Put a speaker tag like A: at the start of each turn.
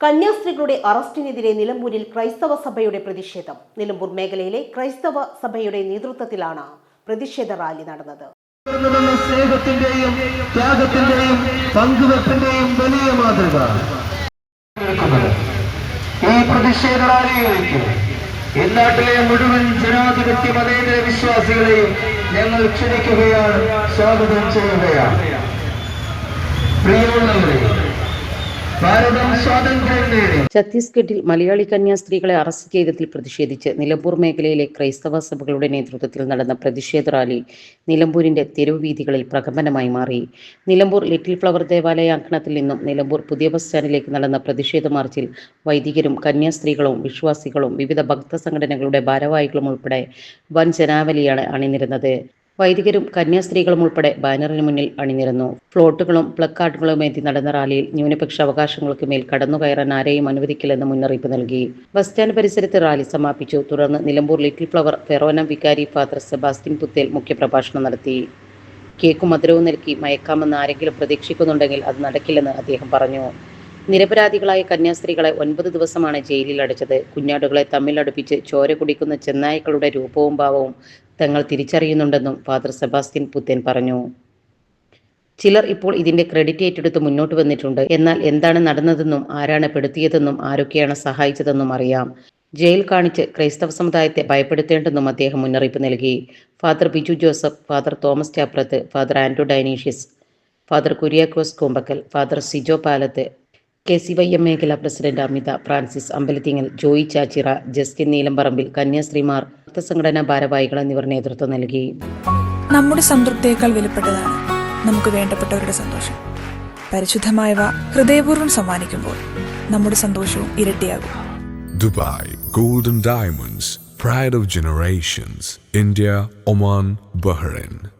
A: കന്യാസ്ത്രീകളുടെ അറസ്റ്റിനെതിരെ നിലമ്പൂരിൽ ക്രൈസ്തവ സഭയുടെ പ്രതിഷേധം. നിലമ്പൂർ മേഖലയിലെ ക്രൈസ്തവ സഭയുടെ നേതൃത്വത്തിലാണ് പ്രതിഷേധ റാലി നടന്നത്.
B: സ്നേഹത്തിന്റെയും ത്യാഗത്തിന്റെയും പങ്കുവെപ്പിന്റെയും വലിയ മാതൃക. ഈ പ്രതിഷേധ റാലിയിലേക്ക് ഇന്നാട്ടിലെ മുഴുവൻ ജനാധിപത്യ മതേതര വിശ്വാസികളെയും ഞങ്ങൾ ക്ഷണിക്കുകയാണ് സ്വാഗതം ചെയ്യുകയാണ്. പ്രിയമുള്ളവരെ
C: ഛത്തീസ്ഗഡിൽ മലയാളി കന്യാ സ്ത്രീകളെ അറസ്റ്റ് ചെയ്തതിൽ പ്രതിഷേധിച്ച് നിലമ്പൂർ മേഖലയിലെ ക്രൈസ്തവ സഭകളുടെ നേതൃത്വത്തിൽ നടന്ന പ്രതിഷേധ റാലി നിലമ്പൂരിന്റെ തെരുവ് പ്രകമ്പനമായി മാറി. നിലമ്പൂർ ലിറ്റിൽ ഫ്ലവർ ദേവാലയ അങ്കണത്തിൽ നിന്നും നിലമ്പൂർ പുതിയ ബസ് സ്റ്റാൻഡിലേക്ക് നടന്ന പ്രതിഷേധ മാർച്ചിൽ വൈദികരും കന്യാസ്ത്രീകളും വിശ്വാസികളും വിവിധ ഭക്ത സംഘടനകളുടെ ഭാരവാഹികളും ഉൾപ്പെടെ വൻ ജനാവലിയാണ് അണിനിരുന്നത്. വൈദികരും കന്യാസ്ത്രീകളും ഉൾപ്പെടെ ബാനറിന് മുന്നിൽ അണിനിരന്നു. ഫ്ലോട്ടുകളും പ്ലക്കാർഡുകളും ഏന്തി നടന്ന റാലിയിൽ ന്യൂനപക്ഷ അവകാശങ്ങൾക്ക് മേൽ കടന്നുകയറാൻ ആരെയും അനുവദിക്കില്ലെന്ന് മുന്നറിയിപ്പ് നൽകി. ബസ് സ്റ്റാൻഡ് പരിസരത്ത് റാലി സമാപിച്ചു. തുടർന്ന് നിലമ്പൂർ ലിറ്റിൽ ഫ്ലവർ ഫെറോന വികാരി ഫാദർ സെബാസ്റ്റിൻ പുത്തേൽ മുഖ്യപ്രഭാഷണം നടത്തി. കേക്കും മധുരവും നൽകി മയക്കാമെന്ന് ആരെങ്കിലും പ്രതീക്ഷിക്കുന്നുണ്ടെങ്കിൽ അത് നടക്കില്ലെന്ന് അദ്ദേഹം പറഞ്ഞു. നിരപരാധികളായ കന്യാസ്ത്രീകളെ ഒൻപത് ദിവസമാണ് ജയിലിൽ അടച്ചത്. കുഞ്ഞാടുകളെ തമ്മിൽ അടുപ്പിച്ച് ചോര കുടിക്കുന്ന ചെന്നായ്ക്കളുടെ രൂപവും ഭാവവും തങ്ങൾ തിരിച്ചറിയുന്നുണ്ടെന്നും ഫാദർ സെബാസ്റ്റ്യൻ പുത്തേൻ പറഞ്ഞു. ചിലർ ഇപ്പോൾ ഇതിന്റെ ക്രെഡിറ്റ് ഏറ്റെടുത്ത് മുന്നോട്ട് വന്നിട്ടുണ്ട്. എന്നാൽ എന്താണ് നടന്നതെന്നും ആരാണ് പെടുത്തിയതെന്നും ആരൊക്കെയാണ് സഹായിച്ചതെന്നും അറിയാം. ജയിൽ കാണിച്ച് ക്രൈസ്തവ സമുദായത്തെ ഭയപ്പെടുത്തേണ്ടെന്നും അദ്ദേഹം മുന്നറിയിപ്പ് നൽകി. Father Biju Joseph father Thomas Chaprath father Ando Dionysius father Kuriakose Koombakkal father Sijo Palath K C Y M മേഖല president Amitha Francis Ambalathingal Joy Chachira Justin Neelamparambil കന്യാസ്ത്രീമാർ ഭക്തസംഘടനാ ഭാരവാഹികൾ എന്നിവർ നേതൃത്വം നൽകി.
D: നമ്മുടെ സംതൃപ്തിയേക്കാൾ വിലപ്പെട്ടതാണ് നമുക്ക് വേണ്ടപ്പെട്ടവരുടെ സന്തോഷം. പരിശുദ്ധമായവ ഹൃദയപൂർവം സമ്മാനിക്കുമ്പോൾ നമ്മുടെ സന്തോഷവും ഇരട്ടിയാകും.
E: Dubai golden diamonds pride of generations India Oman Bahrain.